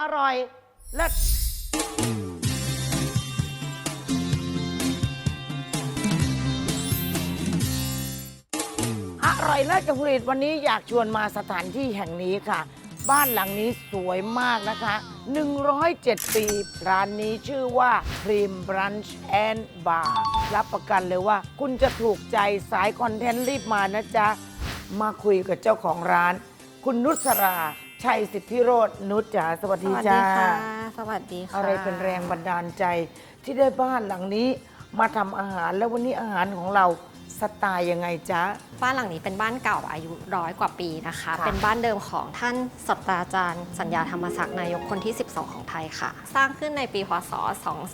อร่อยเลิศอร่อยเลิศกับผลิตวันนี้อยากชวนมาสถานที่แห่งนี้ค่ะ บ้านหลังนี้สวยมากนะคะ 107 ปี ร้านนี้ชื่อว่า Cream Brunch and Bar รับประกันเลยว่า คุณจะถูกใจสายคอนเทนต์รีบมานะจ๊ะ มาคุยกับเจ้าของร้าน คุณนุสรา ชัยสิทธิโรจน์นุชจ๋าสวัสสดีวัสจ้า ดีค่ะ สวัสดีค่ะอะไรเป็นแรงบันดาลใจ ที่ได้บ้านหลังนี้มาทำอาหารแล้ววันนี้อาหารของเรา สไตล์ยังไงจ๊ะ บ้านหลังนี้เป็นบ้านเก่าอายุร้อยกว่าปีนะคะค่ะเป็นบ้านเดิมของท่านศาสตราจารย์ สัญญาธรรมศักดิ์นายกคนที่ 12 ของไทยค่ะ สร้างขึ้นในปีพศ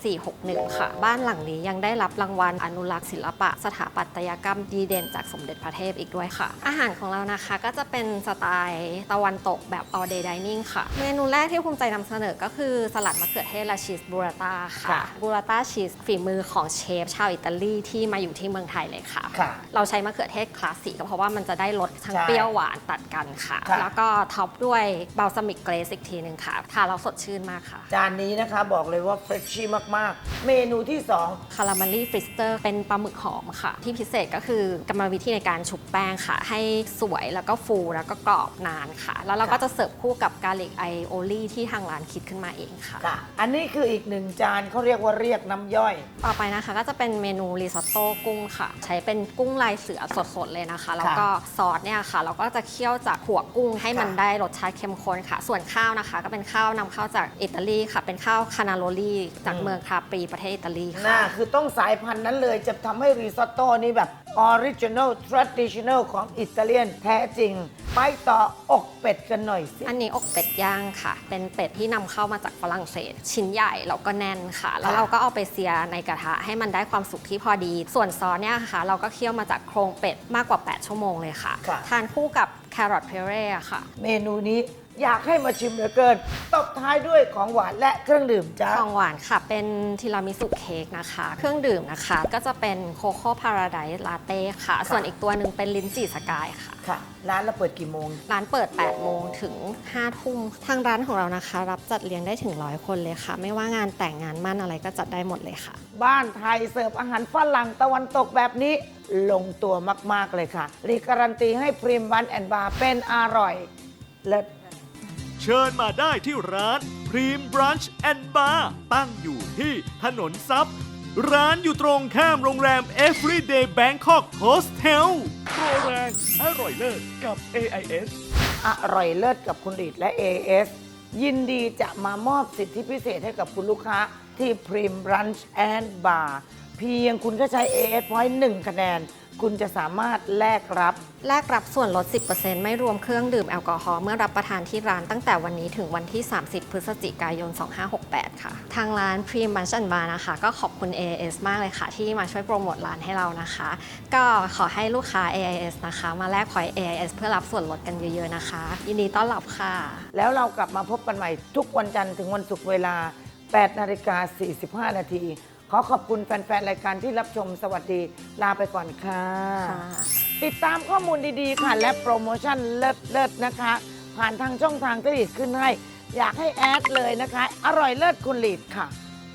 2461 ค่ะ บ้านหลังนี้ยังได้รับรางวัลอนุรักษ์ศิลปะ สถาปัตยกรรมดีเด่นจากสมเด็จพระเทพอีกด้วยค่ะ อาหารของเรานะคะก็จะเป็นสไตล์ตะวันตกแบบ all day dining ค่ะ เมนูแรกที่ภูมิใจนำเสนอก็คือสลัดมะเขือเทศและชีสบูราต้าค่ะ ค่ะ บูราต้าชีสฝีมือของเชฟชาวอิตาลีที่มาอยู่ที่เมืองไทยเลยค่ะค่ะ เราใช้มะเขือเทศคลาสสิกก็เพราะว่ามันจะได้รสทั้งใช่เปรี้ยวหวานตัดกันค่ะ ค่ะ แล้วก็ท็อปด้วยบ a ลซามิกเกรสอีกทีหนึ่งค่ะทานแล้วสดชื่นมากค่ะ จานนี้นะคะบอกเลยว่าเฟรชชี่มาก ๆ เมนูที่ 2 คาราเมลี่ฟริสเตอร์เป็นปลาหมึกหอมค่ะ ที่พิเศษก็คือกรรมวิธีในการชุบแป้งค่ะ ให้สวยแล้วก็ฟูแล้วก็กรอบนานค่ะ แล้วเราก็ค่ะจะเสิร์ฟคู่กับกาลิกไอโอลี่ที่ทางร้านคิดขึ้นมาเองค่ะ ค่ะ อันนี้คืออีกหนึ่งจานเขาเรียกว่าเรียกน้ำย่อย ต่อไปนะคะก็จะเป็นเมนูริซอตโต้กุ้งค่ะ ใช้เป็นกุ้งลายเสือสดๆเลยนะคะ แล้วก็ซอสเนี่ยค่ะ เราก็จะเคี่ยวจากหัวกุ้งให้มันค่ะได้รสชาติเข้มข้นค่ะ ส่วนข้าวนะคะ ก็เป็นข้าวนำเข้าจากอิตาลีค่ะ เป็นข้าวคานาโรลีจากเมืองคาปรีประเทศอิตาลีน่าค่ะคือต้องสายพันธุ์นั้นเลยจะทำให้รีซอตโต้นี่แบบ ออริจิน l ลทร a ดิชัน a ลของอิตาเลียนแท้จริง ไปต่ออกเป็ดกันหน่อยสิ อันนี้อกเป็ดย่างค่ะ เป็นเป็ดที่นำเข้ามาจากฝรั่งเศส ชิ้นใหญ่แล้วก็แน่นค่ะ แล้วค่ะเราก็เอาไปเสียในกระทะให้มันได้ความสุกที่พอดี ส่วนซอสเนี่ยค่ะ เราก็เคี่ยวมาจากโครงเป็ดมากกว่า 8 ชั่วโมงเลยค่ะ ค่ะ ทานคู่กับแครอทเพเร่ค่ะ เมนูนี้ อยากให้มาชิมเหลือเกิน ตบท้ายด้วยของหวานและเครื่องดื่มจ้า ของหวานค่ะ เป็นทีรามิสุเค้กนะคะ เครื่องดื่มนะคะ ก็จะเป็นโคโค่พาราไดซ์ลาเต้ค่ะ ส่วนอีกตัวหนึ่งเป็นลิ้นจี่สกายค่ะ ค่ะ ร้านเราเปิดกี่โมง ร้านเปิด 8 โมงถึง 5 ทุ่ม ทางร้านของเรานะคะ รับจัดเลี้ยงได้ถึงร้อยคนเลยค่ะ ไม่ว่างานแต่งงานมั่นอะไรก็จัดได้หมดเลยค่ะ บ้านไทยเสิร์ฟอาหารฝรั่งตะวันตกแบบนี้ ลงตัวมาก ๆ เลยค่ะรีการันตีให้พรีมวันแอนบาร์เป็นอร่อยเลิศ เชิญมาได้ที่ร้าน Prim Brunch and Bar ตั้งอยู่ที่ถนนซับร้านอยู่ตรงข้ามโรงแรม Everyday Bangkok Hostel โปรแรงอร่อยเลิศกับ AIS อร่อยเลิศกับคุณรีดและ AS ยินดีจะมามอบสิทธิพิเศษให้กับคุณลูกค้าที่ Prim Brunch and Bar เพียงคุณก็ใช้ AS Point 1 คะแนน คุณจะสามารถแลกรับ แลกรับส่วนลด 10%ไม่รวมเครื่องดื่มแอลกอฮอล์เมื่อรับประทานที่ร้านตั้งแต่วันนี้ถึงวันที่ 30 พฤศจิกายน 2568 ค่ะ ทางร้าน p r e m a n c h a n Bar นะคะ ก็ขอบคุณ AIS มากเลยค่ะ ที่มาช่วยโปรโมทร้านให้เรานะคะ ก็ขอให้ลูกค้า AIS นะคะ มาแลกพอยต์ AIS เพื่อรับส่วนลดกันเยอะๆนะคะ ยินดีต้อนรับค่ะ แล้วเรากลับมาพบกันใหม่ทุกวันจันทร์ถึงวันศุกร์เวลา 8 นาฬิกา 45 นาที ขอขอบคุณแฟน ๆ รายการที่รับชมสวัสดีลาไปก่อนค่ะค่ะ ติดตามข้อมูลดีๆ ค่ะ และโปรโมชั่นเลิศ ๆ นะคะ ผ่านทางช่องทางที่ลีดขึ้นให้ อยากให้แอดเลยนะคะ อร่อยเลิศคุณลีดค่ะ